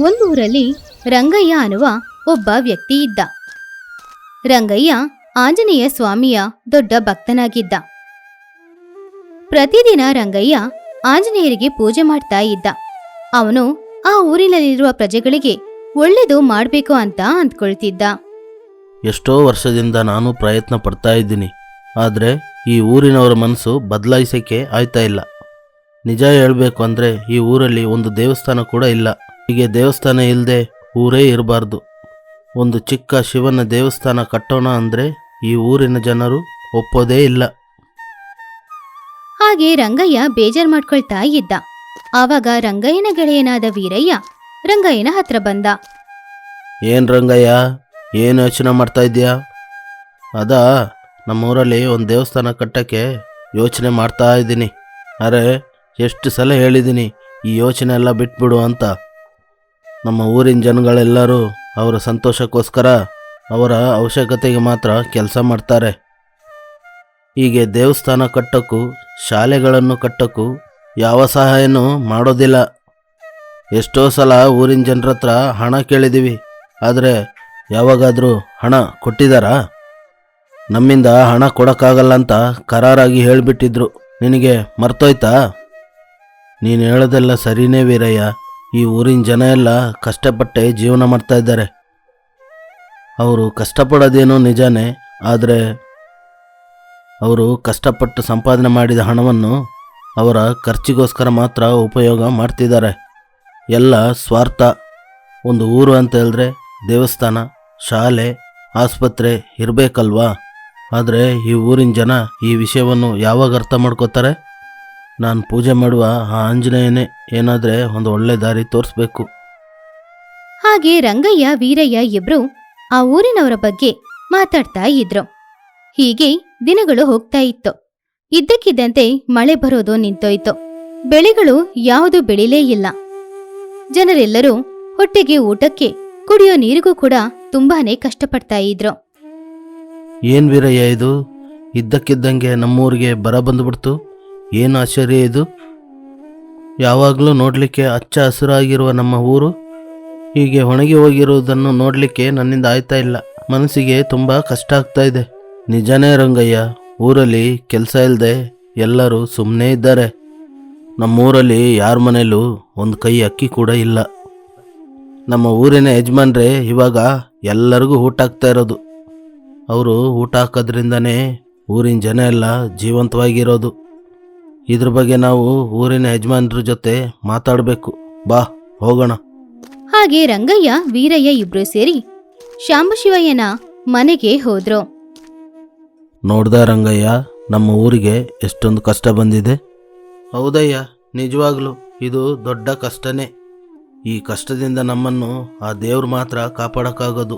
ಒಂದೂರಲ್ಲಿ ರಂಗಯ್ಯ ಅನ್ನುವ ಒಬ್ಬ ವ್ಯಕ್ತಿ ಇದ್ದ. ರಂಗಯ್ಯ ಆಂಜನೇಯ ಸ್ವಾಮಿಯ ದೊಡ್ಡ ಭಕ್ತನಾಗಿದ್ದ. ಪ್ರತಿದಿನ ರಂಗಯ್ಯ ಆಂಜನೇಯರಿಗೆ ಪೂಜೆ ಮಾಡ್ತಾ ಇದ್ದ. ಅವನು ಆ ಊರಿನಲ್ಲಿರುವ ಪ್ರಜೆಗಳಿಗೆ ಒಳ್ಳೇದು ಮಾಡಬೇಕು ಅಂತ ಅಂದ್ಕೊಳ್ತಿದ್ದ. ಎಷ್ಟೋ ವರ್ಷದಿಂದ ನಾನು ಪ್ರಯತ್ನ ಪಡ್ತಾ ಇದ್ದೀನಿ. ಆದರೆ ಈ ಊರಿನವರ ಮನಸ್ಸು ಬದಲಾಯಿಸೋಕ್ಕೆ ಆಯ್ತಾ ಇಲ್ಲ. ನಿಜ ಹೇಳಬೇಕು ಅಂದರೆ ಈ ಊರಲ್ಲಿ ಒಂದು ದೇವಸ್ಥಾನ ಕೂಡ ಇಲ್ಲ. ಹೀಗೆ ದೇವಸ್ಥಾನ ಇಲ್ಲದೆ ಊರೇ ಇರಬಾರ್ದು. ಒಂದು ಚಿಕ್ಕ ಶಿವನ ದೇವಸ್ಥಾನ ಕಟ್ಟೋಣ ಅಂದರೆ ಈ ಊರಿನ ಜನರು ಒಪ್ಪೋದೇ ಇಲ್ಲ. ಹಾಗೆ ರಂಗಯ್ಯ ಬೇಜಾರ್ ಮಾಡ್ಕೊಳ್ತಾ ಇದ್ದ. ಆವಾಗ ರಂಗಯ್ಯನ ಗೆಳೆಯನಾದ ವೀರಯ್ಯ ರಂಗಯ್ಯನ ಹತ್ರ ಬಂದ. ಏನು ರಂಗಯ್ಯ ಏನು ಯೋಚನೆ ಮಾಡ್ತಾ ಇದ್ಯಾ ಅದಾ ನಮ್ಮೂರಲ್ಲಿ ಒಂದು ದೇವಸ್ಥಾನ ಕಟ್ಟಕ್ಕೆ ಯೋಚನೆ ಮಾಡ್ತಾ ಇದ್ದೀನಿ. ಅರೆ ಎಷ್ಟು ಸಲ ಹೇಳಿದ್ದೀನಿ ಈ ಯೋಚನೆ ಎಲ್ಲ ಬಿಟ್ಬಿಡು ಅಂತ. ನಮ್ಮ ಊರಿನ ಜನಗಳೆಲ್ಲರೂ ಅವರ ಸಂತೋಷಕ್ಕೋಸ್ಕರ ಅವರ ಅವಶ್ಯಕತೆಗೆ ಮಾತ್ರ ಕೆಲಸ ಮಾಡ್ತಾರೆ. ಹೀಗೆ ದೇವಸ್ಥಾನ ಕಟ್ಟಕ್ಕೂ, ಶಾಲೆಗಳನ್ನು ಕಟ್ಟಕ್ಕೂ ಯಾವ ಸಹಾಯನೂ ಮಾಡೋದಿಲ್ಲ. ಎಷ್ಟೋ ಸಲ ಊರಿನ ಜನರ ಹತ್ರ ಹಣ ಕೇಳಿದ್ದೀವಿ ಆದರೆ ಯಾವಾಗಾದರೂ ಹಣ ಕೊಟ್ಟಿದ್ದಾರಾ? ನಮ್ಮಿಂದ ಹಣ ಕೊಡೋಕ್ಕಾಗಲ್ಲ ಅಂತ ಕರಾರಾಗಿ ಹೇಳಿಬಿಟ್ಟಿದ್ರು. ನಿನಗೆ ಮರ್ತೋಯ್ತಾ? ನೀನು ಹೇಳೋದೆಲ್ಲ ಸರಿನೇ ವೀರಯ್ಯ. ಈ ಊರಿನ ಜನ ಎಲ್ಲ ಕಷ್ಟಪಟ್ಟೆ ಜೀವನ ಮಾಡ್ತಾ ಇದ್ದಾರೆ. ಅವರು ಕಷ್ಟಪಡೋದೇನೋ ನಿಜಾನೇ, ಆದರೆ ಅವರು ಕಷ್ಟಪಟ್ಟು ಸಂಪಾದನೆ ಮಾಡಿದ ಹಣವನ್ನು ಅವರ ಖರ್ಚಿಗೋಸ್ಕರ ಮಾತ್ರ ಉಪಯೋಗ ಮಾಡ್ತಿದ್ದಾರೆ. ಎಲ್ಲ ಸ್ವಾರ್ಥ. ಒಂದು ಊರು ಅಂತ ಹೇಳಿದ್ರೆ ದೇವಸ್ಥಾನ, ಶಾಲೆ, ಆಸ್ಪತ್ರೆ ಇರಬೇಕಲ್ವಾ? ಆದರೆ ಈ ಊರಿನ ಜನ ಈ ವಿಷಯವನ್ನು ಯಾವಾಗ ಅರ್ಥ ಮಾಡ್ಕೋತಾರೆ? ನಾನು ಪೂಜೆ ಮಾಡುವ ಆ ಆಂಜನೇಯನೇ ಏನಾದ್ರೆ ಒಂದು ಒಳ್ಳೆ ದಾರಿ ತೋರಿಸ್ಬೇಕು. ಹಾಗೆ ರಂಗಯ್ಯ ವೀರಯ್ಯ ಇಬ್ರು ಆ ಊರಿನವರ ಬಗ್ಗೆ ಮಾತಾಡ್ತಾ ಇದ್ರು. ಹೀಗೆ ದಿನಗಳು ಹೋಗ್ತಾ ಇತ್ತು. ಇದ್ದಕ್ಕಿದ್ದಂತೆ ಮಳೆ ಬರೋದು ನಿಂತೋಯ್ತು. ಬೆಳೆಗಳು ಯಾವುದು ಬೆಳಿಲೇ ಇಲ್ಲ. ಜನರೆಲ್ಲರೂ ಹೊಟ್ಟೆಗೆ ಊಟಕ್ಕೆ ಕುಡಿಯೋ ನೀರಿಗೂ ಕೂಡ ತುಂಬಾನೇ ಕಷ್ಟಪಡ್ತಾ ಇದ್ರು. ಏನ್ ವೀರಯ್ಯ ಇದು? ಇದ್ದಕ್ಕಿದ್ದಂಗೆ ನಮ್ಮೂರಿಗೆ ಬರ ಬಂದುಬಿಡ್ತು. ಏನು ಆಶ್ಚರ್ಯ ಇದು? ಯಾವಾಗಲೂ ನೋಡಲಿಕ್ಕೆ ಹಚ್ಚ ಹಸಿರಾಗಿರುವ ನಮ್ಮ ಊರು. ಹೀಗೆ ಒಣಗಿ ಹೋಗಿರುವುದನ್ನು ನೋಡಲಿಕ್ಕೆ ನನ್ನಿಂದ ಆಯ್ತಾ ಇಲ್ಲ. ಮನಸ್ಸಿಗೆ ತುಂಬ ಕಷ್ಟ ಆಗ್ತಾ ಇದೆ. ನಿಜನೇ ರಂಗಯ್ಯ, ಊರಲ್ಲಿ ಕೆಲಸ ಇಲ್ಲದೆ ಎಲ್ಲರೂ ಸುಮ್ಮನೆ ಇದ್ದಾರೆ. ನಮ್ಮೂರಲ್ಲಿ ಯಾರ ಮನೇಲೂ ಒಂದು ಕೈ ಅಕ್ಕಿ ಕೂಡ ಇಲ್ಲ. ನಮ್ಮ ಊರಿನ ಯಜಮಾನ್ರೇ ಇವಾಗ ಎಲ್ಲರಿಗೂ ಊಟ ಆಗ್ತಾ ಇರೋದು. ಅವರು ಊಟ ಹಾಕೋದ್ರಿಂದನೇ ಊರಿನ ಜನ ಎಲ್ಲ ಜೀವಂತವಾಗಿರೋದು. ಇದ್ರ ಬಗ್ಗೆ ನಾವು ಊರಿನ ಯಜಮಾನ್ರ ಜೊತೆ ಮಾತಾಡಬೇಕು. ಬಾ ಹೋಗೋಣ. ಹಾಗೆ ರಂಗಯ್ಯ ವೀರಯ್ಯ ಇಬ್ರು ಸೇರಿ ಶಾಂಬಶಿವಯ್ಯನ ಮನೆಗೆ ಹೋದ್ರು. ನೋಡ್ದ ರಂಗಯ್ಯ ನಮ್ಮ ಊರಿಗೆ ಎಷ್ಟೊಂದು ಕಷ್ಟ ಬಂದಿದೆ. ಹೌದಯ್ಯ ನಿಜವಾಗ್ಲೂ ಇದು ದೊಡ್ಡ ಕಷ್ಟನೇ. ಈ ಕಷ್ಟದಿಂದ ನಮ್ಮನ್ನು ಆ ದೇವ್ರು ಮಾತ್ರ ಕಾಪಾಡೋಕ್ಕಾಗೋದು.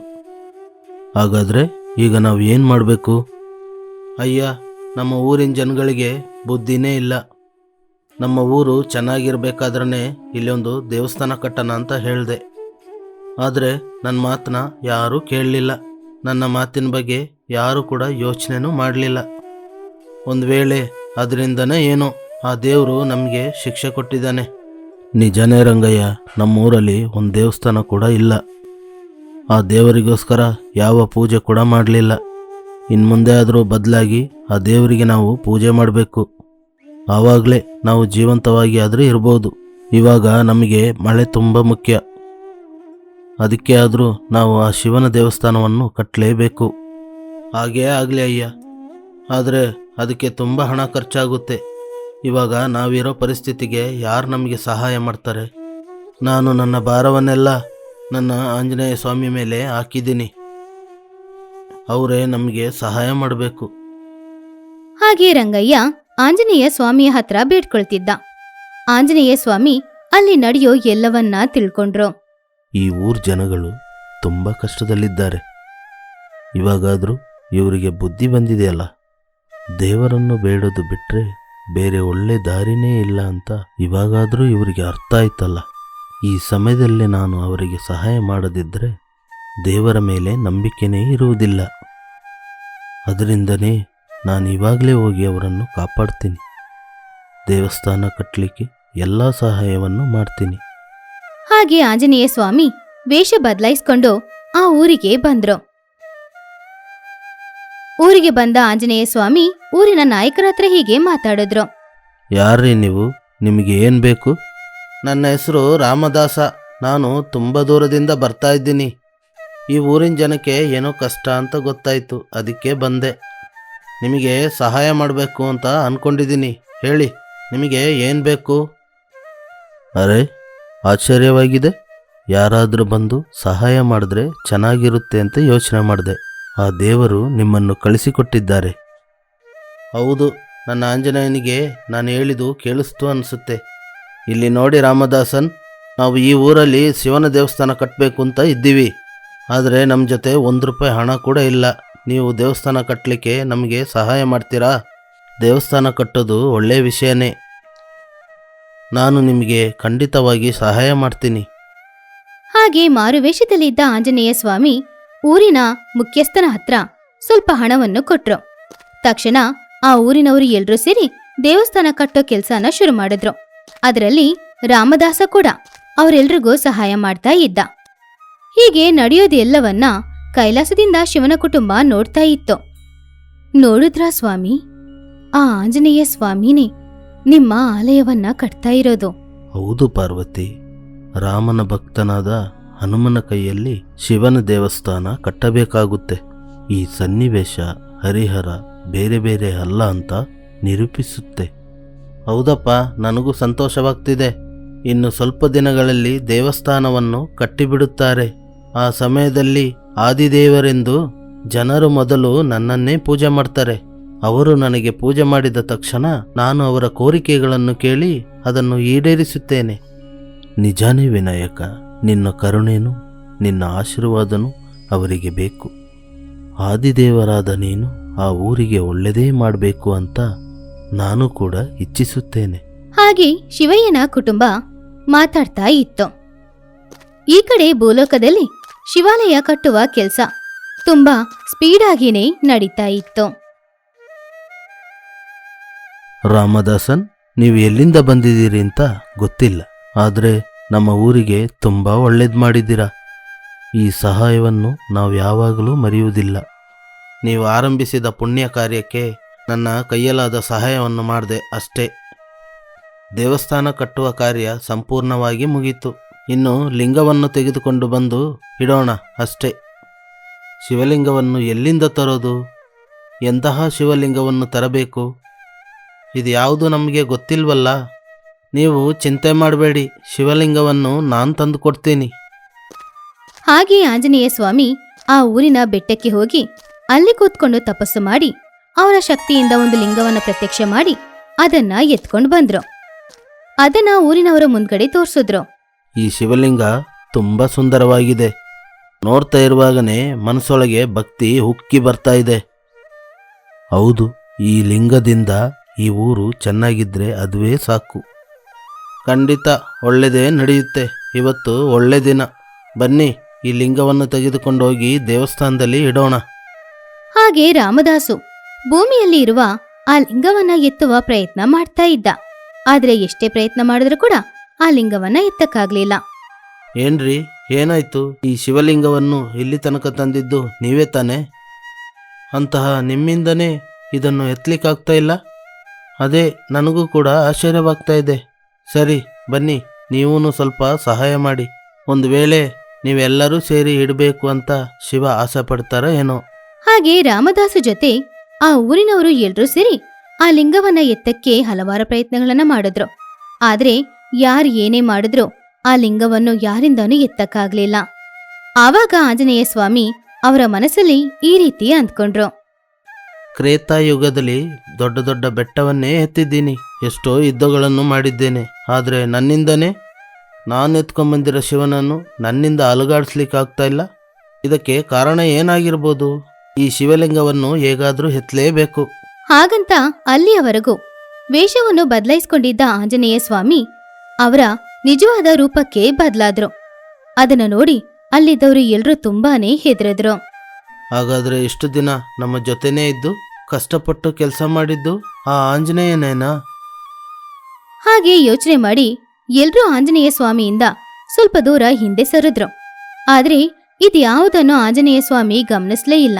ಹಾಗಾದರೆ ಈಗ ನಾವು ಏನು ಮಾಡಬೇಕು? ಅಯ್ಯ ನಮ್ಮ ಊರಿನ ಜನಗಳಿಗೆ ಬುದ್ಧಿನೇ ಇಲ್ಲ. ನಮ್ಮ ಊರು ಚೆನ್ನಾಗಿರ್ಬೇಕಾದ್ರೆ ಇಲ್ಲೊಂದು ದೇವಸ್ಥಾನ ಕಟ್ಟೋಣ ಅಂತ ಹೇಳಿದೆ. ಆದರೆ ನನ್ನ ಮಾತನ್ನ ಯಾರೂ ಕೇಳಲಿಲ್ಲ. ನನ್ನ ಮಾತಿನ ಬಗ್ಗೆ ಯಾರೂ ಕೂಡ ಯೋಚನೆನೂ ಮಾಡಲಿಲ್ಲ. ಒಂದು ವೇಳೆ ಅದರಿಂದನೇ ಏನೋ ಆ ದೇವರು ನಮಗೆ ಶಿಕ್ಷೆ ಕೊಟ್ಟಿದ್ದಾನೆ. ನಿಜನೇ ರಂಗಯ್ಯ, ನಮ್ಮೂರಲ್ಲಿ ಒಂದು ದೇವಸ್ಥಾನ ಕೂಡ ಇಲ್ಲ. ಆ ದೇವರಿಗೋಸ್ಕರ ಯಾವ ಪೂಜೆ ಕೂಡ ಮಾಡಲಿಲ್ಲ. ಇನ್ನು ಮುಂದೆ ಆದರೂ ಬದಲಾಗಿ ಆ ದೇವರಿಗೆ ನಾವು ಪೂಜೆ ಮಾಡಬೇಕು. ಆವಾಗಲೇ ನಾವು ಜೀವಂತವಾಗಿ ಆದರೆ ಇರ್ಬೋದು. ಇವಾಗ ನಮಗೆ ಮಳೆ ತುಂಬ ಮುಖ್ಯ. ಅದಕ್ಕೆ ಆದರೂ ನಾವು ಆ ಶಿವನ ದೇವಸ್ಥಾನವನ್ನು ಕಟ್ಟಲೇಬೇಕು ಹಾಗೇ ಆಗಲಿ ಅಯ್ಯ. ಆದರೆ ಅದಕ್ಕೆ ತುಂಬ ಹಣ ಖರ್ಚಾಗುತ್ತೆ. ಇವಾಗ ನಾವಿರೋ ಪರಿಸ್ಥಿತಿಗೆ ಯಾರು ನಮಗೆ ಸಹಾಯ ಮಾಡ್ತಾರೆ? ನಾನು ನನ್ನ ಭಾರವನ್ನೆಲ್ಲ ನನ್ನ ಆಂಜನೇಯ ಸ್ವಾಮಿ ಮೇಲೆ ಹಾಕಿದ್ದೀನಿ. ಅವರೇ ನಮಗೆ ಸಹಾಯ ಮಾಡಬೇಕು. ಹಾಗೆ ರಂಗಯ್ಯ ಆಂಜನೇಯ ಸ್ವಾಮಿಯ ಹತ್ರ ಬೇಡ್ಕೊಳ್ತಿದ್ದ. ಆಂಜನೇಯ ಸ್ವಾಮಿ ಅಲ್ಲಿ ನಡೆಯೋ ಎಲ್ಲವನ್ನ ತಿಳ್ಕೊಂಡ್ರು. ಈ ಊರ್ ಜನಗಳು ತುಂಬ ಕಷ್ಟದಲ್ಲಿದ್ದಾರೆ. ಇವಾಗಾದರೂ ಇವರಿಗೆ ಬುದ್ಧಿ ಬಂದಿದೆಯಲ್ಲ? ದೇವರನ್ನು ಬೇಡೋದು ಬಿಟ್ಟರೆ ಬೇರೆ ಒಳ್ಳೆ ದಾರಿನೇ ಇಲ್ಲ ಅಂತ ಇವಾಗಾದರೂ ಇವರಿಗೆ ಅರ್ಥ ಆಯ್ತಲ್ಲ? ಈ ಸಮಯದಲ್ಲಿ ನಾನು ಅವರಿಗೆ ಸಹಾಯ ಮಾಡದಿದ್ದರೆ ದೇವರ ಮೇಲೆ ನಂಬಿಕೆನೇ ಇರುವುದಿಲ್ಲ. ಅದರಿಂದನೇ ನಾನು ಇವಾಗಲೇ ಹೋಗಿ ಅವರನ್ನು ಕಾಪಾಡ್ತೀನಿ. ದೇವಸ್ಥಾನ ಕಟ್ಟಲಿಕ್ಕೆ ಎಲ್ಲ ಸಹಾಯವನ್ನು ಮಾಡ್ತೀನಿ. ಹಾಗೆ ಆಂಜನೇಯ ಸ್ವಾಮಿ ವೇಷ ಬದಲಾಯಿಸ್ಕೊಂಡು ಆ ಊರಿಗೆ ಬಂದ್ರು. ಊರಿಗೆ ಬಂದ ಆಂಜನೇಯ ಸ್ವಾಮಿ ಊರಿನ ನಾಯಕರ ಹತ್ರ ಹೀಗೆ ಮಾತಾಡಿದ್ರು. ಯಾರ್ರೀ ನೀವು? ನಿಮಗೆ ಏನು ಬೇಕು? ನನ್ನ ಹೆಸರು ರಾಮದಾಸ. ನಾನು ತುಂಬ ದೂರದಿಂದ ಬರ್ತಾ ಇದ್ದೀನಿ. ಈ ಊರಿನ ಜನಕ್ಕೆ ಏನೋ ಕಷ್ಟ ಅಂತ ಗೊತ್ತಾಯಿತು. ಅದಕ್ಕೆ ಬಂದೆ. ನಿಮಗೆ ಸಹಾಯ ಮಾಡಬೇಕು ಅಂತ ಅಂದ್ಕೊಂಡಿದ್ದೀನಿ ಹೇಳಿ ನಿಮಗೆ ಏನು ಬೇಕು? ಅರೆ ಆಶ್ಚರ್ಯವಾಗಿದೆ. ಯಾರಾದರೂ ಬಂದು ಸಹಾಯ ಮಾಡಿದ್ರೆ ಚೆನ್ನಾಗಿರುತ್ತೆ ಅಂತ ಯೋಚನೆ ಮಾಡಿದೆ. ಆ ದೇವರು ನಿಮ್ಮನ್ನು ಕಳಿಸಿಕೊಟ್ಟಿದ್ದಾರೆ. ಹೌದು ನನ್ನ ಆಂಜನೇಯನಿಗೆ ನಾನು ಹೇಳಿದು ಕೇಳಿಸ್ತು ಅನಿಸುತ್ತೆ. ಇಲ್ಲಿ ನೋಡಿ ರಾಮದಾಸನ್ ನಾವು ಈ ಊರಲ್ಲಿ ಶಿವನ ದೇವಸ್ಥಾನ ಕಟ್ಟಬೇಕು ಅಂತ ಇದ್ದೀವಿ. ಆದರೆ ನಮ್ಮ ಜೊತೆ ಒಂದು ರೂಪಾಯಿ ಹಣ ಕೂಡ ಇಲ್ಲ. ನೀವು ದೇವಸ್ಥಾನ ಕಟ್ಟಲಿಕ್ಕೆ ನಮಗೆ ಸಹಾಯ ಮಾಡ್ತೀರಾ? ದೇವಸ್ಥಾನ ಕಟ್ಟೋದು ಒಳ್ಳೆಯ ವಿಷಯನೇ. ನಾನು ನಿಮಗೆ ಖಂಡಿತವಾಗಿ ಸಹಾಯ ಮಾಡ್ತೀನಿ. ಹಾಗೆ ಮಾರುವೇಷದಲ್ಲಿದ್ದ ಆಂಜನೇಯ ಸ್ವಾಮಿ ಊರಿನ ಮುಖ್ಯಸ್ಥನ ಹತ್ರ ಸ್ವಲ್ಪ ಹಣವನ್ನು ಕೊಟ್ರು. ತಕ್ಷಣ ಆ ಊರಿನವರು ಎಲ್ಲರೂ ಸೇರಿ ದೇವಸ್ಥಾನ ಕಟ್ಟೋ ಕೆಲಸನ ಶುರು ಮಾಡಿದ್ರು. ಅದರಲ್ಲಿ ರಾಮದಾಸ ಕೂಡ ಅವರೆಲ್ರಿಗೂ ಸಹಾಯ ಮಾಡ್ತಾ ಇದ್ದ. ಹೀಗೆ ನಡೆಯೋದೆಲ್ಲವನ್ನ ಕೈಲಾಸದಿಂದ ಶಿವನ ಕುಟುಂಬ ನೋಡ್ತಾ ಇತ್ತು. ನೋಡಿದ್ರಾ ಸ್ವಾಮಿ? ಆ ಆಂಜನೇಯ ಸ್ವಾಮಿನೇ ನಿಮ್ಮ ಆಲಯವನ್ನ ಕಟ್ತಾ ಇರೋದು. ಹೌದು ಪಾರ್ವತಿ. ರಾಮನ ಭಕ್ತನಾದ ಹನುಮನ ಕೈಯಲ್ಲಿ ಶಿವನ ದೇವಸ್ಥಾನ ಕಟ್ಟಬೇಕಾಗುತ್ತೆ. ಈ ಸನ್ನಿವೇಶ ಹರಿಹರ ಬೇರೆ ಬೇರೆ ಅಲ್ಲ ಅಂತ ನಿರೂಪಿಸುತ್ತೆ. ಹೌದಪ್ಪ, ನನಗೂ ಸಂತೋಷವಾಗ್ತಿದೆ. ಇನ್ನು ಸ್ವಲ್ಪ ದಿನಗಳಲ್ಲಿ ದೇವಸ್ಥಾನವನ್ನು ಕಟ್ಟಿಬಿಡುತ್ತಾರೆ. ಆ ಸಮಯದಲ್ಲಿ ಆದಿದೇವರೆಂದು ಜನರು ಮೊದಲು ನನ್ನನ್ನೇ ಪೂಜೆ ಮಾಡ್ತಾರೆ. ಅವರು ನನಗೆ ಪೂಜೆ ಮಾಡಿದ ತಕ್ಷಣ ನಾನು ಅವರ ಕೋರಿಕೆಗಳನ್ನು ಕೇಳಿ ಅದನ್ನು ಈಡೇರಿಸುತ್ತೇನೆ. ನಿಜಾನೇ ವಿನಾಯಕ, ನಿನ್ನ ಕರುಣೇನು, ನಿನ್ನ ಆಶೀರ್ವಾದನು ಅವರಿಗೆ ಬೇಕು. ಆದಿದೇವರಾದ ನೀನು ಆ ಊರಿಗೆ ಒಳ್ಳೆಯದೇ ಮಾಡಬೇಕು ಅಂತ ನಾನು ಕೂಡ ಇಚ್ಛಿಸುತ್ತೇನೆ. ಹಾಗೆ ಶಿವಯ್ಯನ ಕುಟುಂಬ ಮಾತಾಡ್ತಾ ಇತ್ತು. ಈ ಕಡೆ ಭೂಲೋಕದಲ್ಲಿ ಶಿವಾಲಯ ಕಟ್ಟುವ ಕೆಲಸ. ತುಂಬಾ ಸ್ಪೀಡಾಗಿನೇ ನಡೀತಾ ಇತ್ತು. ರಾಮದಾಸನ್, ನೀವು ಎಲ್ಲಿಂದ ಬಂದಿದ್ದೀರಿ ಅಂತ ಗೊತ್ತಿಲ್ಲ. ಆದರೆ ನಮ್ಮ ಊರಿಗೆ ತುಂಬ ಒಳ್ಳೇದು ಮಾಡಿದ್ದೀರಾ. ಈ ಸಹಾಯವನ್ನು ನಾವು ಯಾವಾಗಲೂ ಮರೆಯುವುದಿಲ್ಲ. ನೀವು ಆರಂಭಿಸಿದ ಪುಣ್ಯ ಕಾರ್ಯಕ್ಕೆ ನನ್ನ ಕೈಯಲಾದ ಸಹಾಯವನ್ನು ಮಾಡಿದೆ ಅಷ್ಟೇ. ದೇವಸ್ಥಾನ ಕಟ್ಟುವ ಕಾರ್ಯ ಸಂಪೂರ್ಣವಾಗಿ ಮುಗೀತು. ಇನ್ನು ಲಿಂಗವನ್ನು ತೆಗೆದುಕೊಂಡು ಬಂದು ಇಡೋಣ ಅಷ್ಟೇ. ಶಿವಲಿಂಗವನ್ನು ಎಲ್ಲಿಂದ ತರೋದು? ಎಂತಹ ಶಿವಲಿಂಗವನ್ನು ತರಬೇಕು? ಇದು ಯಾವುದು ನಮಗೆ ಗೊತ್ತಿಲ್ವಲ್ಲ. ನೀವು ಚಿಂತೆ ಮಾಡಬೇಡಿ, ಶಿವಲಿಂಗವನ್ನು ನಾನು ತಂದು ಕೊಡ್ತೀನಿ. ಹಾಗೆ ಆಂಜನೇಯ ಸ್ವಾಮಿ ಆ ಊರಿನ ಬೆಟ್ಟಕ್ಕೆ ಹೋಗಿ ಅಲ್ಲಿ ಕೂತ್ಕೊಂಡು ತಪಸ್ಸು ಮಾಡಿ, ಅವರ ಶಕ್ತಿಯಿಂದ ಒಂದು ಲಿಂಗವನ್ನು ಪ್ರತ್ಯಕ್ಷ ಮಾಡಿ ಅದನ್ನ ಎತ್ಕೊಂಡು ಬಂದ್ರು. ಅದನ್ನ ಊರಿನವರ ಮುಂದ್ಗಡೆ ತೋರ್ಸಿದ್ರು. ಈ ಶಿವಲಿಂಗ ತುಂಬ ಸುಂದರವಾಗಿದೆ. ನೋಡ್ತಾ ಇರುವಾಗನೇ ಮನಸ್ಸೊಳಗೆ ಭಕ್ತಿ ಉಕ್ಕಿ ಬರ್ತಾ ಇದೆ. ಹೌದು, ಈ ಲಿಂಗದಿಂದ ಈ ಊರು ಚೆನ್ನಾಗಿದ್ರೆ ಅದುವೇ ಸಾಕು. ಖಂಡಿತ ಒಳ್ಳೆಯದೇ ನಡೆಯುತ್ತೆ. ಇವತ್ತು ಒಳ್ಳೆ ದಿನ. ಬನ್ನಿ, ಈ ಲಿಂಗವನ್ನು ತೆಗೆದುಕೊಂಡು ಹೋಗಿ ದೇವಸ್ಥಾನದಲ್ಲಿ ಇಡೋಣ. ಹಾಗೆ ರಾಮದಾಸು ಭೂಮಿಯಲ್ಲಿ ಇರುವ ಆ ಲಿಂಗವನ್ನ ಎತ್ತುವ ಪ್ರಯತ್ನ ಮಾಡ್ತಾ ಇದ್ದ. ಆದ್ರೆ ಎಷ್ಟೇ ಪ್ರಯತ್ನ ಮಾಡಿದ್ರೂ ಕೂಡ ಆ ಲಿಂಗವನ್ನ ಎತ್ತಕ್ಕಾಗ್ಲಿಲ್ಲ. ಏನ್ರಿ? ಏನಾಯ್ತು? ಈ ಶಿವಲಿಂಗವನ್ನು ಇಲ್ಲಿ ತನಕ ತಂದಿದ್ದು ನೀವೇ ತಾನೆ? ಅಂತಹ ನಿಮ್ಮಿಂದನೇ ಇದನ್ನು ಎತ್ತಲಿಕ್ಕಾಗ್ತಾ ಇಲ್ಲ? ಅದೇ ನನಗೂ ಕೂಡ ಆಶ್ಚರ್ಯವಾಗ್ತಾ ಇದೆ. ಸರಿ ಬನ್ನಿ ನೀವೂ ಸ್ವಲ್ಪ ಸಹಾಯ ಮಾಡಿ. ಒಂದು ವೇಳೆ ನೀವೆಲ್ಲರೂ ಸೇರಿ ಇಡಬೇಕು ಅಂತ ಶಿವ ಆಸೆ ಪಡ್ತಾರ ಏನೋ. ಹಾಗೆ ರಾಮದಾಸ ಜೊತೆ ಆ ಊರಿನವರು ಎಲ್ರೂ ಸೇರಿ ಆ ಲಿಂಗವನ್ನ ಎತ್ತಕ್ಕೆ ಹಲವಾರು ಪ್ರಯತ್ನಗಳನ್ನ ಮಾಡಿದ್ರು. ಆದ್ರೆ ಯಾರು ಏನೇ ಮಾಡಿದ್ರೂ ಆ ಲಿಂಗವನ್ನು ಯಾರಿಂದನೂ ಎತ್ತಕ್ಕಾಗ್ಲಿಲ್ಲ. ಆವಾಗ ಆಂಜನೇಯ ಸ್ವಾಮಿ ಅವರ ಮನಸ್ಸಲ್ಲಿ ಈ ರೀತಿ ಅಂದ್ಕೊಂಡ್ರು. ಯುಗದಲ್ಲಿ ದೊಡ್ಡ ದೊಡ್ಡ ಬೆಟ್ಟವನ್ನೇ ಎತ್ತಿದ್ದೀನಿ. ಎಷ್ಟೋ ಯುದ್ಧಗಳನ್ನು ಮಾಡಿದ್ದೇನೆ. ಆದರೆ ನನ್ನಿಂದನೇ? ನಾನು ಎತ್ಕೊಂಬಂದಿರೋ ಶಿವನನ್ನು ನನ್ನಿಂದ ಅಲುಗಾಡಿಸ್ಲಿಕ್ಕಾಗ್ತಾ ಇಲ್ಲ. ಇದಕ್ಕೆ ಕಾರಣ ಏನಾಗಿರ್ಬೋದು? ಈ ಶಿವಲಿಂಗವನ್ನು ಹೇಗಾದರೂ ಎತ್ತಲೇಬೇಕು. ಹಾಗಂತ ಅಲ್ಲಿಯವರೆಗೂ ವೇಷವನ್ನು ಬದಲಾಯಿಸಿಕೊಂಡಿದ್ದ ಆಂಜನೇಯ ಸ್ವಾಮಿ ಅವರ ನಿಜವಾದ ರೂಪಕ್ಕೆ ಬದಲಾದ್ರು. ಅದನ್ನ ನೋಡಿ ಅಲ್ಲಿದ್ದವರು ಎಲ್ರೂ ತುಂಬಾನೇ ಹೆದರಿದ್ರು. ಹಾಗಾದ್ರೆ ಇಷ್ಟು ದಿನ ನಮ್ಮ ಜೊತೆನೇ ಇದ್ದು ಕಷ್ಟಪಟ್ಟು ಕೆಲಸ ಮಾಡಿದ್ದು ಆ ಆಂಜನೇಯನೇನಾ? ಹಾಗೆ ಯೋಚನೆ ಮಾಡಿ ಎಲ್ರೂ ಆಂಜನೇಯ ಸ್ವಾಮಿಯಿಂದ ಸ್ವಲ್ಪ ದೂರ ಹಿಂದೆ ಸರಿದ್ರು. ಆದ್ರೆ ಇದ್ಯಾವುದನ್ನು ಆಂಜನೇಯ ಸ್ವಾಮಿ ಗಮನಿಸ್ಲೇ ಇಲ್ಲ.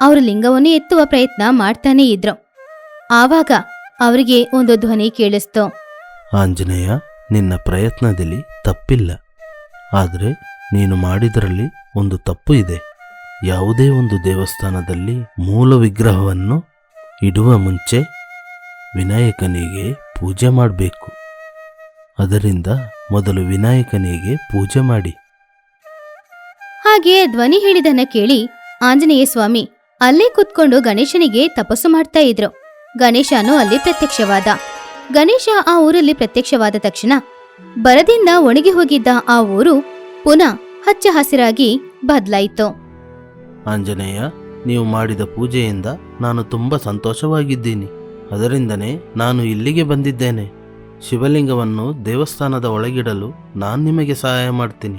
ಅವರು ಲಿಂಗವನ್ನು ಎತ್ತುವ ಪ್ರಯತ್ನ ಮಾಡ್ತಾನೇ ಇದ್ರು. ಆವಾಗ ಅವರಿಗೆ ಒಂದು ಧ್ವನಿ ಕೇಳಿಸ್ತು. ಆಂಜನೇಯ ನಿನ್ನ ಪ್ರಯತ್ನದಲ್ಲಿ ತಪ್ಪಿಲ್ಲ. ಆದರೆ ನೀನು ಮಾಡಿದರಲ್ಲಿ ಒಂದು ತಪ್ಪು ಇದೆ. ಯಾವುದೇ ಒಂದು ದೇವಸ್ಥಾನದಲ್ಲಿ ಮೂಲ ವಿಗ್ರಹವನ್ನು ಇಡುವ ಮುಂಚೆ ವಿನಾಯಕನಿಗೆ ಪೂಜೆ ಮಾಡಬೇಕು. ಅದರಿಂದ ಮೊದಲು ವಿನಾಯಕನಿಗೆ ಪೂಜೆ ಮಾಡಿ. ಹಾಗೆ ಧ್ವನಿ ಹೇಳಿದನ ಕೇಳಿ ಆಂಜನೇಯ ಸ್ವಾಮಿ ಅಲ್ಲೇ ಕುತ್ಕೊಂಡು ಗಣೇಶನಿಗೆ ತಪಸ್ಸು ಮಾಡ್ತಾ ಇದ್ರು. ಗಣೇಶನು ಅಲ್ಲಿ ಪ್ರತ್ಯಕ್ಷವಾದ ಗಣೇಶ ಆ ಊರಲ್ಲಿ ಪ್ರತ್ಯಕ್ಷವಾದ ತಕ್ಷಣ ಬರದಿಂದ ಒಣಗಿ ಹೋಗಿದ್ದ ಆ ಊರು ಪುನಃ ಹಚ್ಚ ಹಸಿರಾಗಿ ಬದಲಾಯಿತು. ಆಂಜನೇಯ ನೀವು ಮಾಡಿದ ಪೂಜೆಯಿಂದ ನಾನು ತುಂಬ ಸಂತೋಷವಾಗಿದ್ದೀನಿ. ಅದರಿಂದನೇ ನಾನು ಇಲ್ಲಿಗೆ ಬಂದಿದ್ದೇನೆ. ಶಿವಲಿಂಗವನ್ನು ದೇವಸ್ಥಾನದ ಒಳಗಿಡಲು ನಾನು ನಿಮಗೆ ಸಹಾಯ ಮಾಡ್ತೀನಿ.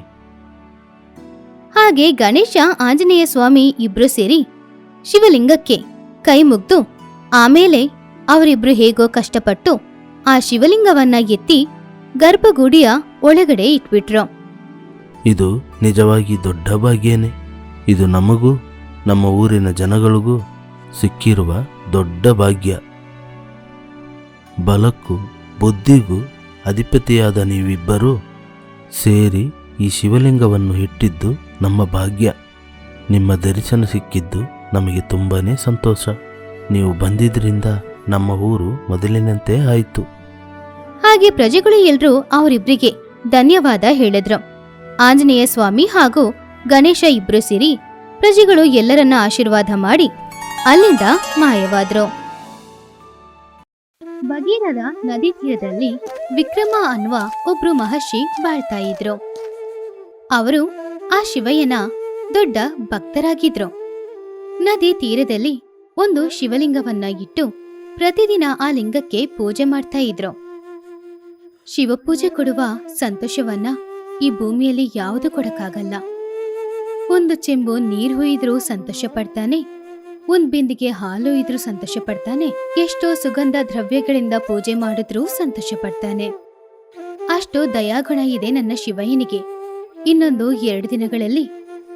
ಹಾಗೆ ಗಣೇಶ ಆಂಜನೇಯ ಸ್ವಾಮಿ ಇಬ್ರು ಸೇರಿ ಶಿವಲಿಂಗಕ್ಕೆ ಕೈ ಮುಗ್ದು ಆಮೇಲೆ ಅವರಿಬ್ರು ಹೇಗೋ ಕಷ್ಟಪಟ್ಟು ಆ ಶಿವಲಿಂಗವನ್ನ ಎತ್ತಿ ಗರ್ಭಗುಡಿಯ ಒಳಗಡೆ ಇಟ್ಬಿಟ್ರು. ಇದು ನಿಜವಾಗಿ ದೊಡ್ಡ ಭಾಗ್ಯನೇ. ಇದು ನಮಗೂ, ನಮ್ಮ ಊರಿನ ಜನಗಳಿಗೂ ಸಿಕ್ಕಿರುವ ದೊಡ್ಡ ಭಾಗ್ಯ. ಬಲಕ್ಕೂ ಬುದ್ಧಿಗೂ ಅಧಿಪತಿಯಾದ ನೀವಿಬ್ಬರೂ ಸೇರಿ ಈ ಶಿವಲಿಂಗವನ್ನು ಇಟ್ಟಿದ್ದು ನಮ್ಮ ಭಾಗ್ಯ. ನಿಮ್ಮ ದರ್ಶನ ಸಿಕ್ಕಿದ್ದು ನಮಗೆ ತುಂಬಾ ಸಂತೋಷ. ನೀವು ಬಂದಿದ್ದರಿಂದ ನಮ್ಮ ಊರು ಮೊದಲಿನಂತೆ ಆಯಿತು. ಹಾಗೆ ಪ್ರಜೆಗಳು ಎಲ್ರೂ ಅವರಿಬ್ರಿಗೆ ಧನ್ಯವಾದ ಹೇಳಿದ್ರು. ಆಂಜನೇಯ ಸ್ವಾಮಿ ಹಾಗೂ ಗಣೇಶ ಇಬ್ರು ಸೇರಿ ಪ್ರಜೆಗಳು ಎಲ್ಲರನ್ನ ಆಶೀರ್ವಾದ ಮಾಡಿ ಅಲ್ಲಿಂದ ಮಾಯವಾದ್ರು. ಬಗೀರದ ನದಿ ತೀರದಲ್ಲಿ ವಿಕ್ರಮ ಅನ್ವ ಒಬ್ರು ಮಹರ್ಷಿ ಬಾಳ್ತಾ ಇದ್ರು. ಅವರು ಆ ಶಿವಯ್ಯನ ದೊಡ್ಡ ಭಕ್ತರಾಗಿದ್ರು. ನದಿ ತೀರದಲ್ಲಿ ಒಂದು ಶಿವಲಿಂಗವನ್ನ ಇಟ್ಟು ಪ್ರತಿದಿನ ಆ ಲಿಂಗಕ್ಕೆ ಪೂಜೆ ಮಾಡ್ತಾ ಇದ್ರು. ಶಿವಪೂಜೆ ಕೊಡುವ ಸಂತೋಷವನ್ನ ಈ ಭೂಮಿಯಲ್ಲಿ ಯಾವುದು ಕೊಡಕ್ಕಾಗಲ್ಲ. ಒಂದು ಚೆಂಬು ನೀರು ಹುಯ್ದರೂ ಸಂತೋಷ ಪಡ್ತಾನೆ ಒಂದ್ ಬಿಂದಿಗೆ ಹಾಲು ಇದ್ರೂ ಸಂತೋಷ ಪಡ್ತಾನೆ ಎಷ್ಟೋ ಸುಗಂಧ ದ್ರವ್ಯಗಳಿಂದ ಪೂಜೆ ಮಾಡಿದ್ರೂ ಸಂತೋಷ ಪಡ್ತಾನೆ ಅಷ್ಟು ದಯಾಗುಣ ಇದೆ ನನ್ನ ಶಿವಯ್ಯನಿಗೆ. ಇನ್ನೊಂದು ಎರಡು ದಿನಗಳಲ್ಲಿ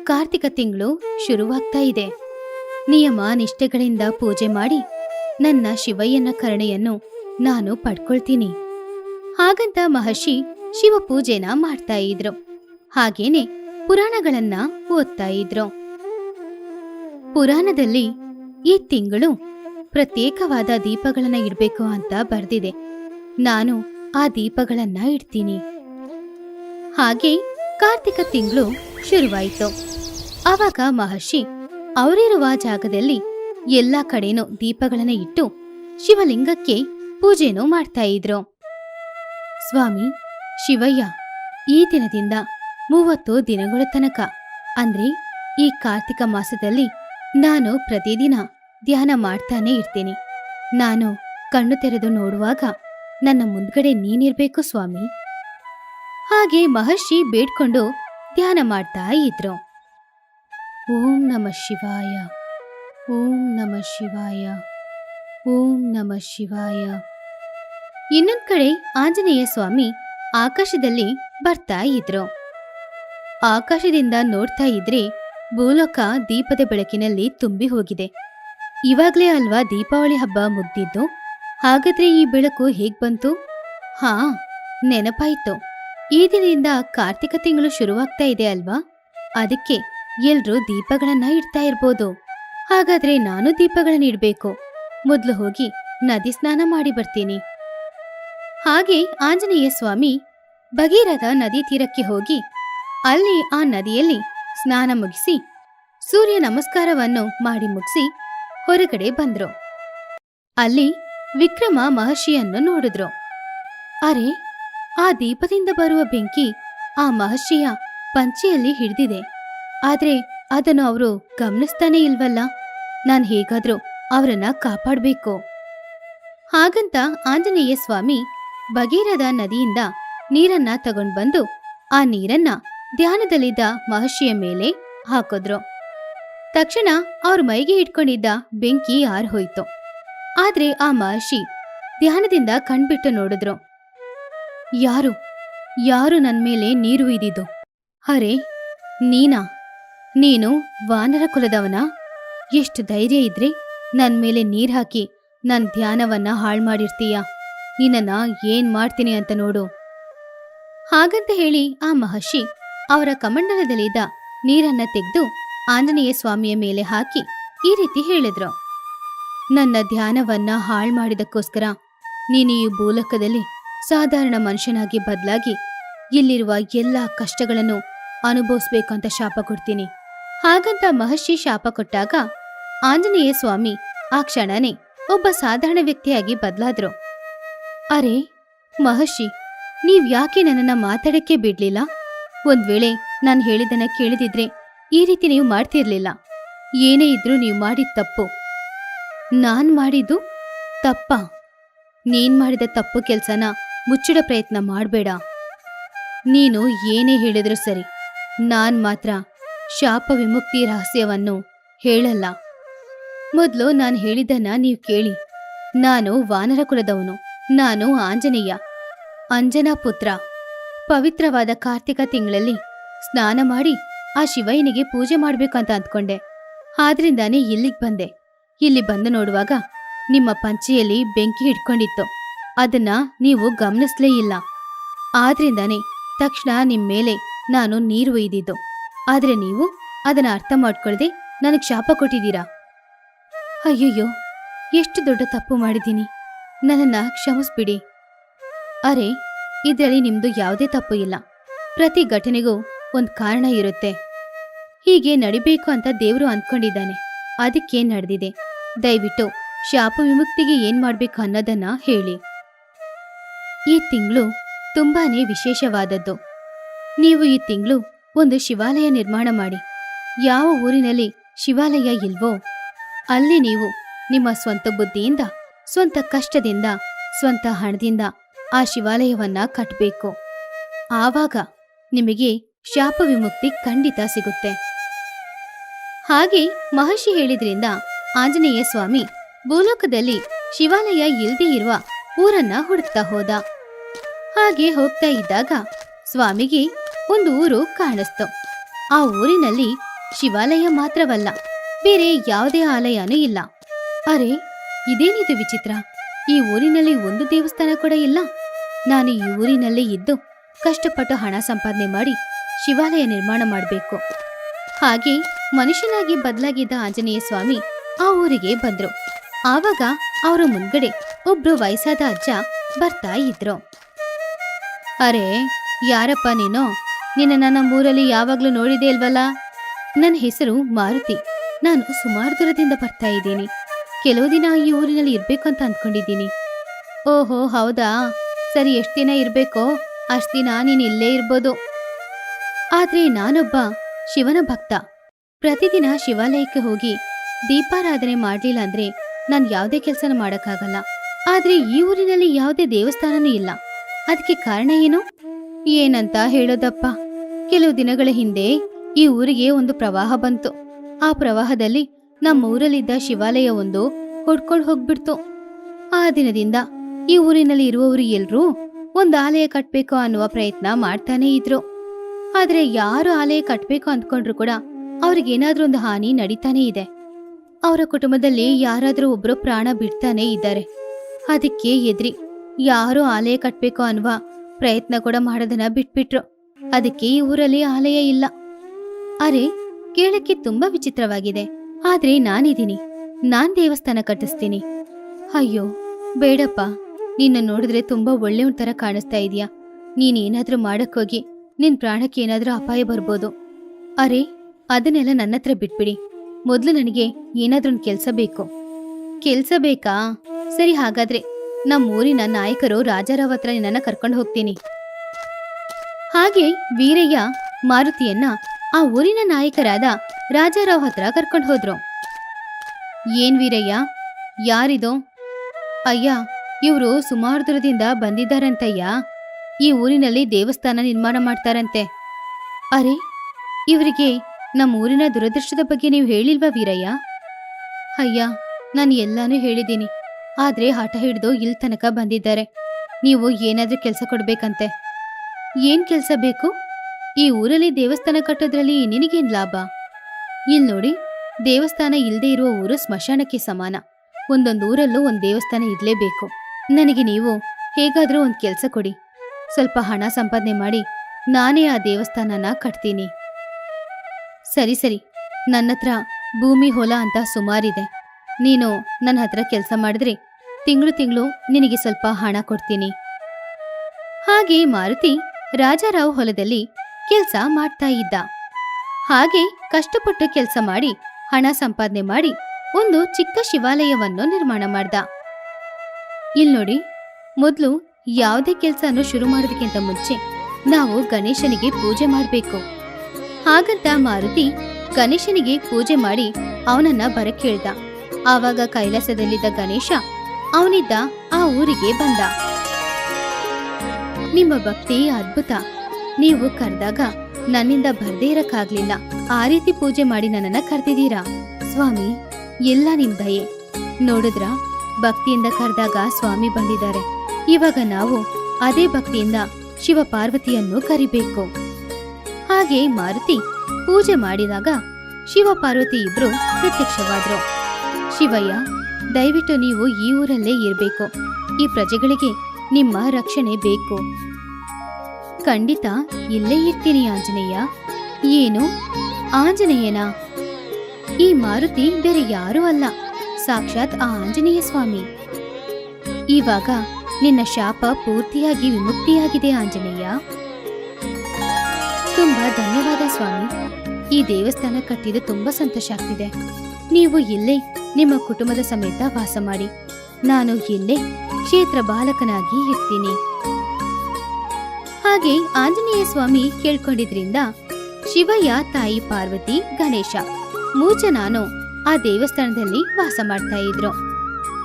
ಕಾರ್ತಿಕ ತಿಂಗಳು ಶುರುವಾಗ್ತಾ ಇದೆ. ನಿಯಮ ನಿಷ್ಠೆಗಳಿಂದ ಪೂಜೆ ಮಾಡಿ ನನ್ನ ಶಿವಯ್ಯನ ಕರುಣೆಯನ್ನು ನಾನು ಪಡ್ಕೊಳ್ತೀನಿ. ಹಾಗಂತ ಮಹರ್ಷಿ ಶಿವ ಪೂಜೆನ ಮಾಡ್ತಾ ಇದ್ರು. ಹಾಗೇನೆ ಪುರಾಣಗಳನ್ನ ಓದ್ತಾ ಇದ್ರು. ಪುರಾಣದಲ್ಲಿ ಈ ತಿಂಗಳು ಪ್ರತ್ಯೇಕವಾದ ದೀಪಗಳನ್ನ ಇಡ್ಬೇಕು ಅಂತ ಬರ್ದಿದೆ. ನಾನು ಆ ದೀಪಗಳನ್ನ ಇಡ್ತೀನಿ. ಹಾಗೆ ಕಾರ್ತಿಕ ತಿಂಗಳು ಶುರುವಾಯಿತು. ಆವಾಗ ಮಹರ್ಷಿ ಅವರಿರುವ ಜಾಗದಲ್ಲಿ ಎಲ್ಲಾ ಕಡೆನೂ ದೀಪಗಳನ್ನ ಇಟ್ಟು ಶಿವಲಿಂಗಕ್ಕೆ ಪೂಜೆನೂ ಮಾಡ್ತಾ ಇದ್ರು. ಸ್ವಾಮಿ, ಶಿವಯ್ಯ, ಈ ದಿನದಿಂದ ಮೂವತ್ತು ದಿನಗಳ ತನಕ. ಅಂದ್ರೆ ಈ ಕಾರ್ತಿಕ ಮಾಸದಲ್ಲಿ ನಾನು ಪ್ರತಿದಿನ ಧ್ಯಾನ ಮಾಡ್ತಾನೆ ಇರ್ತೀನಿ. ನಾನು ಕಣ್ಣು ತೆರೆದು ನೋಡುವಾಗ ನನ್ನ ಮುಂದ್ಗಡೆ ನೀನಿರ್ಬೇಕು ಸ್ವಾಮಿ. ಹಾಗೆ ಮಹರ್ಷಿ ಬೇಡ್ಕೊಂಡು ಧ್ಯಾನ ಮಾಡ್ತಾ ಇದ್ರು. ಓಂ ನಮ ಶಿವಾಯ, ಓಂ ನಮ ಶಿವಾಯ, ಓಂ ನಮ ಶಿವಾಯ. ಇನ್ನೊಂದ್ ಕಡೆ ಆಂಜನೇಯ ಸ್ವಾಮಿ ಆಕಾಶದಲ್ಲಿ ಬರ್ತಾ ಇದ್ರು. ಆಕಾಶದಿಂದ ನೋಡ್ತಾ ಇದ್ರೆ ಭೂಲೋಕ ದೀಪದ ಬೆಳಕಿನಲ್ಲಿ ತುಂಬಿ ಹೋಗಿದೆ. ಇವಾಗ್ಲೇ ಅಲ್ವಾ ದೀಪಾವಳಿ ಹಬ್ಬ ಮುಗ್ದಿದ್ದು? ಹಾಗಾದ್ರೆ ಈ ಬೆಳಕು ಹೇಗ್ ಬಂತು? ಹಾ, ನೆನಪಾಯ್ತು. ಈ ದಿನದಿಂದ ಕಾರ್ತಿಕ ತಿಂಗಳು ಶುರುವಾಗ್ತಾ ಇದೆ ಅಲ್ವಾ? ಅದಕ್ಕೆ ಎಲ್ರೂ ದೀಪಗಳನ್ನ ಇಡ್ತಾ ಇರ್ಬೋದು. ಹಾಗಾದ್ರೆ ನಾನು ದೀಪಗಳನ್ನ ಇಡ್ಬೇಕು. ಮೊದ್ಲು ಹೋಗಿ ನದಿ ಸ್ನಾನ ಮಾಡಿ ಬರ್ತೀನಿ. ಹಾಗೆ ಆಂಜನೇಯ ಸ್ವಾಮಿ ಭಗೀರಥ ನದಿ ತೀರಕ್ಕೆ ಹೋಗಿ ಅಲ್ಲಿ ಆ ನದಿಯಲ್ಲಿ ಸ್ನಾನ ಮುಗಿಸಿ ಸೂರ್ಯ ನಮಸ್ಕಾರವನ್ನು ಮಾಡಿ ಮುಗಿಸಿ ಹೊರಗಡೆ ಬಂದ್ರು. ಅಲ್ಲಿ ವಿಕ್ರಮ ಮಹರ್ಷಿಯನ್ನು ನೋಡಿದ್ರು. ಅರೆ, ಆ ದೀಪದಿಂದ ಬರುವ ಬೆಂಕಿ ಆ ಮಹರ್ಷಿಯ ಪಂಚೆಯಲ್ಲಿ ಹಿಡಿದಿದೆ. ಆದ್ರೆ ಅದನ್ನು ಅವರು ಗಮನಿಸ್ತಾನೆ ಇಲ್ವಲ್ಲ? ನಾನು ಹೇಗಾದ್ರೂ ಅವರನ್ನ ಕಾಪಾಡಬೇಕು. ಹಾಗಂತ ಆಂಜನೇಯ ಸ್ವಾಮಿ ಭಗೀರಥ ನದಿಯಿಂದ ನೀರನ್ನ ತಗೊಂಡ್ ಬಂದು ಆ ನೀರನ್ನ ಧ್ಯಾನದಲ್ಲಿದ್ದ ಮಹರ್ಷಿಯ ಮೇಲೆ ಹಾಕಿದ್ರು. ತಕ್ಷಣ ಅವ್ರ ಮೈಗೆ ಇಟ್ಕೊಂಡಿದ್ದ ಬೆಂಕಿ ಆರ್ಹೋಯ್ತು ಆದ್ರೆ ಆ ಮಹರ್ಷಿ ಧ್ಯಾನದಿಂದ ಕಣ್ಬಿಟ್ಟು ನೋಡಿದ್ರು. ಯಾರು? ಯಾರು ನನ್ನ ಮೇಲೆ ನೀರು ಇದ್ದಿದ್ದು ಅರೆ, ನೀನಾ? ನೀನು ವಾನರ ಕುಲದವನ? ಎಷ್ಟು ಧೈರ್ಯ ಇದ್ರೆ ನನ್ನ ಮೇಲೆ ನೀರ್ ಹಾಕಿ ನನ್ನ ಧ್ಯಾನವನ್ನ ಹಾಳ್ ಮಾಡಿರ್ತೀಯ? ನಿನ್ನನ್ನ ಏನ್ ಮಾಡ್ತೀನಿ ಅಂತ ನೋಡು. ಹಾಗಂತ ಹೇಳಿ ಆ ಮಹರ್ಷಿ ಅವರ ಕಮಂಡಲದಲ್ಲಿದ್ದ ನೀರನ್ನ ತೆಗೆದು ಆಂಜನೇಯ ಸ್ವಾಮಿಯ ಮೇಲೆ ಹಾಕಿ ಈ ರೀತಿ ಹೇಳಿದ್ರು. ನನ್ನ ಧ್ಯಾನವನ್ನ ಹಾಳು ಮಾಡಿದಕ್ಕೋಸ್ಕರ ನೀನು ಈ ಭೂಲಕದಲ್ಲಿ ಸಾಧಾರಣ ಮನುಷ್ಯನಾಗಿ ಬದಲಾಗಿ ಇಲ್ಲಿರುವ ಎಲ್ಲ ಕಷ್ಟಗಳನ್ನು ಅನುಭವಿಸ್ಬೇಕಂತ ಶಾಪ ಕೊಡ್ತೀನಿ. ಹಾಗಂತ ಮಹರ್ಷಿ ಶಾಪ ಕೊಟ್ಟಾಗ ಆಂಜನೇಯ ಸ್ವಾಮಿ ಆ ಕ್ಷಣನೇ ಒಬ್ಬ ಸಾಧಾರಣ ವ್ಯಕ್ತಿಯಾಗಿ ಬದಲಾದ್ರು. ಅರೆ, ಮಹರ್ಷಿ, ನೀವ್ ಯಾಕೆ ನನ್ನನ್ನ ಮಾತಾಡಕ್ಕೆ ಬಿಡ್ಲಿಲ್ಲ? ಒಂದ್ ವೇಳೆ ನಾನು ಹೇಳಿದನ್ನ ಕೇಳಿದಿದ್ರೆ ಈ ರೀತಿ ನೀವು ಮಾಡ್ತಿರ್ಲಿಲ್ಲ. ಏನೇ ಇದ್ರೂ ನೀವು ಮಾಡಿದ ತಪ್ಪು. ನಾನ್ ಮಾಡಿದ್ದು ತಪ್ಪ. ನೀನ್ ಮಾಡಿದ ತಪ್ಪು ಕೆಲ್ಸನ ಮುಚ್ಚಿಡ ಪ್ರಯತ್ನ ಮಾಡಬೇಡ. ನೀನು ಏನೇ ಹೇಳಿದ್ರು ಸರಿ, ನಾನ್ ಮಾತ್ರ ಶಾಪ ವಿಮುಕ್ತಿ ರಹಸ್ಯವನ್ನು ಹೇಳಲ್ಲ. ಮೊದಲು ನಾನು ಹೇಳಿದ್ದನ್ನ ನೀವು ಕೇಳಿ. ನಾನು ವಾನರ ಕುಲದವನು ನಾನು ಆಂಜನೇಯ, ಅಂಜನಾ ಪುತ್ರ. ಪವಿತ್ರವಾದ ಕಾರ್ತಿಕ ತಿಂಗಳಲ್ಲಿ ಸ್ನಾನ ಮಾಡಿ ಆ ಶಿವಯ್ಯನಿಗೆ ಪೂಜೆ ಮಾಡ್ಬೇಕಂತ ಅಂದ್ಕೊಂಡೆ. ಆದ್ರಿಂದಾನೇ ಇಲ್ಲಿಗೆ ಬಂದೆ. ಇಲ್ಲಿ ಬಂದು ನೋಡುವಾಗ ನಿಮ್ಮ ಪಂಚೆಯಲ್ಲಿ ಬೆಂಕಿ ಹಿಡ್ಕೊಂಡಿತ್ತು. ಅದನ್ನ ನೀವು ಗಮನಿಸ್ಲೇ ಇಲ್ಲ. ಆದ್ರಿಂದಾನೇ ತಕ್ಷಣ ನಿಮ್ಮ ಮೇಲೆ ನಾನು ನೀರು ಒಯ್ದಿದ್ದು. ಆದ್ರೆ ನೀವು ಅದನ್ನ ಅರ್ಥ ಮಾಡ್ಕೊಳ್ದೆ ನನಗೆ ಶಾಪ ಕೊಟ್ಟಿದ್ದೀರಾ? ಅಯ್ಯಯ್ಯೋ, ಎಷ್ಟು ದೊಡ್ಡ ತಪ್ಪು ಮಾಡಿದ್ದೀನಿ. ನನ್ನನ್ನ ಕ್ಷಮಿಸ್ಬಿಡಿ. ಅರೆ, ಇದರಲ್ಲಿ ನಿಮ್ದು ಯಾವುದೇ ತಪ್ಪು ಇಲ್ಲ. ಪ್ರತಿ ಘಟನೆಗೂ ಒಂದು ಕಾರಣ ಇರುತ್ತೆ. ಹೀಗೆ ನಡಿಬೇಕು ಅಂತ ದೇವರು ಅಂದ್ಕೊಂಡಿದ್ದಾನೆ. ಅದಕ್ಕೆ ನಡೆದಿದೆ? ದಯವಿಟ್ಟು ಶಾಪ ವಿಮುಕ್ತಿಗೆ ಏನ್ ಮಾಡ್ಬೇಕು ಅನ್ನೋದನ್ನ ಹೇಳಿ. ಈ ತಿಂಗಳು ತುಂಬಾನೇ ವಿಶೇಷವಾದದ್ದು. ನೀವು ಈ ತಿಂಗಳು ಒಂದು ಶಿವಾಲಯ ನಿರ್ಮಾಣ ಮಾಡಿ. ಯಾವ ಊರಿನಲ್ಲಿ ಶಿವಾಲಯ ಇಲ್ವೋ, ಅಲ್ಲಿ ನೀವು ನಿಮ್ಮ ಸ್ವಂತ ಬುದ್ಧಿಯಿಂದ ಸ್ವಂತ ಕಷ್ಟದಿಂದ, ಸ್ವಂತ ಹಣದಿಂದ ಆ ಶಿವಾಲಯವನ್ನ ಕಟ್ಟಬೇಕು ಆವಾಗ ನಿಮಗೆ ಶಾಪ ವಿಮುಕ್ತಿ ಖಂಡಿತ ಸಿಗುತ್ತೆ. ಹಾಗೆ ಮಹರ್ಷಿ ಹೇಳಿದ್ರಿಂದ ಆಂಜನೇಯ ಸ್ವಾಮಿ ಭೂಲೋಕದಲ್ಲಿ ಶಿವಾಲಯ ಇಲ್ದೇ ಇರುವ ಊರನ್ನ ಹುಡುಕ್ತಾ ಹೋದ. ಹಾಗೆ ಹೋಗ್ತಾ ಇದ್ದಾಗ ಸ್ವಾಮಿಗೆ ಒಂದು ಊರು ಕಾಣಿಸ್ತು. ಆ ಊರಿನಲ್ಲಿ ಶಿವಾಲಯ ಮಾತ್ರವಲ್ಲ, ಬೇರೆ ಯಾವುದೇ ಆಲಯನೂ ಇಲ್ಲ. ಅರೆ ಇದೇನಿದು ವಿಚಿತ್ರ? ಈ ಊರಿನಲ್ಲಿ ಒಂದು ದೇವಸ್ಥಾನ ಕೂಡ ಇಲ್ಲ. ನಾನು ಈ ಊರಿನಲ್ಲೇ ಇದ್ದು ಕಷ್ಟಪಟ್ಟು ಹಣ ಸಂಪಾದನೆ ಮಾಡಿ ಶಿವಾಲಯ ನಿರ್ಮಾಣ ಮಾಡಬೇಕು. ಹಾಗೆ ಮನುಷ್ಯನಾಗಿ ಬದಲಾಗಿದ್ದ ಆಂಜನೇಯ ಸ್ವಾಮಿ ಆ ಊರಿಗೆ ಬಂದ್ರು. ಆವಾಗ ಅವರ ಮುಂದ್ಗಡೆ ಒಬ್ರು ವಯಸ್ಸಾದ ಅಜ್ಜ ಬರ್ತಾ ಇದ್ರು. ಅರೆ, ಯಾರಪ್ಪ ನೀನು? ನಿನ್ನ ನನ್ನ ಊರಲ್ಲಿ ಯಾವಾಗ್ಲೂ ನೋಡಿದೆ ಇಲ್ವಲ್ಲ? ನನ್ನ ಹೆಸರು ಮಾರುತಿ. ನಾನು ಸುಮಾರು ದೂರದಿಂದ ಬರ್ತಾ ಇದ್ದೀನಿ. ಕೆಲವು ದಿನ ಈ ಊರಿನಲ್ಲಿ ಇರ್ಬೇಕು ಅಂತ ಅಂದ್ಕೊಂಡಿದ್ದೀನಿ. ಓಹೋ, ಹೌದಾ? ಸರಿ, ಎಷ್ಟು ದಿನ ಇರ್ಬೇಕೋ, ಅಷ್ಟು ದಿನ ನೀನು ಇಲ್ಲೇ ಇರ್ಬೋದು. ಆದ್ರೆ ನಾನೊಬ್ಬ ಶಿವನ ಭಕ್ತ. ಪ್ರತಿದಿನ ಶಿವಾಲಯಕ್ಕೆ ಹೋಗಿ ದೀಪಾರಾಧನೆ ಮಾಡಲಿಲ್ಲ ಅಂದ್ರೆ ನಾನು ಯಾವುದೇ ಕೆಲಸನ ಮಾಡಕ್ಕಾಗಲ್ಲ. ಆದ್ರೆ ಈ ಊರಿನಲ್ಲಿ ಯಾವುದೇ ದೇವಸ್ಥಾನನೂ ಇಲ್ಲ. ಅದಕ್ಕೆ ಕಾರಣ ಏನು? ಏನಂತ ಹೇಳೋದಪ್ಪ. ಕೆಲವು ದಿನಗಳ ಹಿಂದೆ ಈ ಊರಿಗೆ ಒಂದು ಪ್ರವಾಹ ಬಂತು. ಆ ಪ್ರವಾಹದಲ್ಲಿ ನಮ್ಮ ಊರಲ್ಲಿದ್ದ ಶಿವಾಲಯ ಒಂದು ಹೊಡ್ಕೊಂಡು ಹೋಗ್ಬಿಡ್ತು. ಆ ದಿನದಿಂದ ಈ ಊರಿನಲ್ಲಿ ಇರುವವರು ಎಲ್ರೂ ಒಂದು ಆಲಯ ಕಟ್ಬೇಕು ಅನ್ನುವ ಪ್ರಯತ್ನ ಮಾಡ್ತಾನೆ ಇದ್ರು. ಆದ್ರೆ ಯಾರು ಆಲಯ ಕಟ್ಬೇಕು ಅಂದ್ಕೊಂಡ್ರು ಕೂಡ ಅವ್ರಿಗೇನಾದ್ರೂ ಒಂದು ಹಾನಿ ನಡೀತಾನೆ ಇದೆ. ಅವರ ಕುಟುಂಬದಲ್ಲಿ ಯಾರಾದರೂ ಒಬ್ರು ಪ್ರಾಣ ಬಿಡ್ತಾನೆ ಇದ್ದಾರೆ. ಅದಕ್ಕೆ ಎದ್ರಿ ಯಾರು ಆಲಯ ಕಟ್ಬೇಕು ಅನ್ನುವ ಪ್ರಯತ್ನ ಕೂಡ ಮಾಡೋದನ್ನ ಬಿಟ್ಬಿಟ್ರು. ಅದಕ್ಕೆ ಈ ಊರಲ್ಲಿ ಆಲಯ ಇಲ್ಲ. ಅರೆ, ಕೇಳಕ್ಕೆ ತುಂಬಾ ವಿಚಿತ್ರವಾಗಿದೆ. ಆದ್ರೆ ನಾನಿದ್ದೀನಿ. ನಾನ್ ದೇವಸ್ಥಾನ ಕಟ್ಟಿಸ್ತೀನಿ. ಅಯ್ಯೋ, ಬೇಡಪ್ಪ. ನಿನ್ನ ನೋಡಿದ್ರೆ ತುಂಬಾ ಒಳ್ಳೆಯವನ್ ತರ ಕಾಣಿಸ್ತಾ ಇದೀಯಾ. ನೀನೇನಾದ್ರೂ ಮಾಡಕ್ಕೋಗಿ ನಿನ್ ಪ್ರಾಣಕ್ಕೆ ಏನಾದ್ರೂ ಅಪಾಯ ಬರ್ಬೋದು. ಅರೆ, ಅದನ್ನೆಲ್ಲ ನನ್ನ ಹತ್ರ ಬಿಟ್ಬಿಡಿ. ಮೊದಲು ನನಗೆ ಏನಾದ್ರೂ ಒಂದು ಕೆಲಸ ಬೇಕು. ಕೆಲಸ ಬೇಕಾ? ಸರಿ, ಹಾಗಾದ್ರೆ ನಮ್ಮ ಊರಿನ ನಾಯಕರು ರಾಜಾರಾವ್ ಹತ್ರ ನಿನ್ನನ್ನ ಕರ್ಕೊಂಡು ಹೋಗ್ತೀನಿ. ಹಾಗೆ ವೀರಯ್ಯ ಮಾರುತಿಯನ್ನ ಆ ಊರಿನ ನಾಯಕರಾದ ರಾಜಾರಾವ್ ಹತ್ರ ಕರ್ಕೊಂಡು ಹೋದ್ರು. ಏನ್ ವೀರಯ್ಯ? ಯಾರಿದು? ಅಯ್ಯ, ಇವರು ಸುಮಾರು ದೂರದಿಂದ ಬಂದಿದ್ದಾರಂತಯ್ಯ. ಈ ಊರಿನಲ್ಲಿ ದೇವಸ್ಥಾನ ನಿರ್ಮಾಣ ಮಾಡ್ತಾರಂತೆ. ಅರೆ, ಇವರಿಗೆ ನಮ್ಮ ಊರಿನ ದುರದೃಷ್ಟದ ಬಗ್ಗೆ ನೀವು ಹೇಳಿಲ್ವಾ ವೀರಯ್ಯ? ಅಯ್ಯ, ನಾನು ಎಲ್ಲಾನು ಹೇಳಿದ್ದೀನಿ. ಆದ್ರೆ ಹಠ ಹಿಡಿದು ಇಲ್ಲಿ ತನಕ ಬಂದಿದ್ದಾರೆ. ನೀವು ಏನಾದ್ರೂ ಕೆಲಸ ಕೊಡ್ಬೇಕಂತೆ. ಏನ್ ಕೆಲಸ ಬೇಕು? ಈ ಊರಲ್ಲಿ ದೇವಸ್ಥಾನ ಕಟ್ಟೋದ್ರಲ್ಲಿ ನಿನಗೇನ್ ಲಾಭ? ಇಲ್ ನೋಡಿ, ದೇವಸ್ಥಾನ ಇಲ್ಲದೆ ಇರುವ ಊರು ಸ್ಮಶಾನಕ್ಕೆ ಸಮಾನ. ಒಂದೊಂದು ಊರಲ್ಲೂ ಒಂದು ದೇವಸ್ಥಾನ ಇರಲೇಬೇಕು. ನನಗೆ ನೀವು ಹೇಗಾದರೂ ಒಂದು ಕೆಲಸ ಕೊಡಿ. ಸ್ವಲ್ಪ ಹಣ ಸಂಪಾದನೆ ಮಾಡಿ ನಾನೇ ಆ ದೇವಸ್ಥಾನನ ಕಟ್ತೀನಿ. ಸರಿ ಸರಿ. ನನ್ನ ಹತ್ರ ಭೂಮಿ, ಹೊಲ ಅಂತ ಸುಮಾರಿದೆ. ನೀನು ನನ್ನ ಹತ್ರ ಕೆಲಸ ಮಾಡಿದ್ರೆ ತಿಂಗಳು ತಿಂಗಳು ನಿನಗೆ ಸ್ವಲ್ಪ ಹಣ ಕೊಡ್ತೀನಿ. ಹಾಗೆ ಮಾರುತಿ ರಾಜಾರಾವ್ ಹೊಲದಲ್ಲಿ ಕೆಲಸ ಮಾಡ್ತಾ ಇದ್ದ. ಹಾಗೆ ಕಷ್ಟಪಟ್ಟು ಕೆಲಸ ಮಾಡಿ, ಹಣ ಸಂಪಾದನೆ ಮಾಡಿ ಒಂದು ಚಿಕ್ಕ ಶಿವಾಲಯವನ್ನು ನಿರ್ಮಾಣ ಮಾಡ್ದ. ಇಲ್ ನೋಡಿ, ಮೊದಲು ಯಾವುದೇ ಕೆಲಸನೂ ಶುರು ಮಾಡೋದಕ್ಕಿಂತ ಮುಂಚೆ ನಾವು ಗಣೇಶನಿಗೆ ಪೂಜೆ ಮಾಡಬೇಕು. ಹಾಗಂತ ಮಾರುತಿ ಗಣೇಶನಿಗೆ ಪೂಜೆ ಮಾಡಿ ಅವನನ್ನ ಬರಕ್ಕೇಳ್ದ. ಆವಾಗ ಕೈಲಾಸದಲ್ಲಿದ್ದ ಗಣೇಶ ಅವನಿದ್ದ ಆ ಊರಿಗೆ ಬಂದ. ನಿಮ್ಮ ಭಕ್ತಿ ಅದ್ಭುತ. ನೀವು ಕರೆದಾಗ ನನ್ನಿಂದ ಬರ್ದೇ ಇರಕ್ಕಾಗ್ಲಿಲ್ಲ. ಆ ರೀತಿ ಪೂಜೆ ಮಾಡಿ ನನ್ನನ್ನ ಕರೆದಿದ್ದೀರಾ? ಸ್ವಾಮಿ, ಎಲ್ಲ ನಿಮ್ ದಯೆ. ನೋಡಿದ್ರ, ಭಕ್ತಿಯಿಂದ ಕರೆದಾಗ ಸ್ವಾಮಿ ಬಂದಿದ್ದಾರೆ. ಇವಾಗ ನಾವು ಅದೇ ಭಕ್ತಿಯಿಂದ ಶಿವ ಪಾರ್ವತಿಯನ್ನು ಕರಿಬೇಕು. ಹಾಗೆ ಮಾರುತಿ ಪೂಜೆ ಮಾಡಿದಾಗ ಶಿವ ಪಾರ್ವತಿ ಇಬ್ರು ಪ್ರತ್ಯಕ್ಷವಾದ್ರು. ಶಿವಯ್ಯ, ದಯವಿಟ್ಟು ನೀವು ಈ ಊರಲ್ಲೇ ಇರಬೇಕು. ಈ ಪ್ರಜೆಗಳಿಗೆ ನಿಮ್ಮ ರಕ್ಷಣೆ ಬೇಕು. ಖಂಡಿತ ಇಲ್ಲೇ ಇರ್ತೀನಿ ಆಂಜನೇಯ. ಏನು? ಆಂಜನೇಯನ? ಈ ಮಾರುತಿ ಬೇರೆ ಯಾರೂ ಅಲ್ಲ. ಸಾಕ್ಷಾತ್ ಆ ಆಂಜನೇಯ ಸ್ವಾಮಿ. ಇವಾಗ ನಿನ್ನ ಶಾಪ ಪೂರ್ತಿಯಾಗಿ ವಿಮುಕ್ತಿಯಾಗಿದೆ ಆಂಜನೇಯ. ತುಂಬಾ ಧನ್ಯವಾದ ಸ್ವಾಮಿ. ಈ ದೇವಸ್ಥಾನ ಕಟ್ಟಿದ ತುಂಬಾ ಸಂತೋಷ ಆಗ್ತಿದೆ ನೀವು ಇಲ್ಲೇ ನಿಮ್ಮ ಕುಟುಂಬದ ಸಮೇತ ವಾಸ ಮಾಡಿ. ನಾನು ಇಲ್ಲೇ ಕ್ಷೇತ್ರ ಬಾಲಕನಾಗಿ ಇರ್ತೀನಿ. ಹಾಗೆ ಆಂಜನೇಯ ಸ್ವಾಮಿ ಕೇಳ್ಕೊಂಡಿದ್ರಿಂದ ಶಿವಯ್ಯ, ತಾಯಿ ಪಾರ್ವತಿ, ಗಣೇಶ, ಮೂಜನಾನು ಆ ದೇವಸ್ಥಾನದಲ್ಲಿ ವಾಸ ಮಾಡ್ತಾ ಇದ್ರು.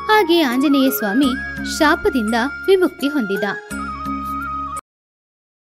ಹಾಗೆ ಆಂಜನೇಯ ಸ್ವಾಮಿ ಶಾಪದಿಂದ ವಿಮುಕ್ತಿ ಹೊಂದಿದ.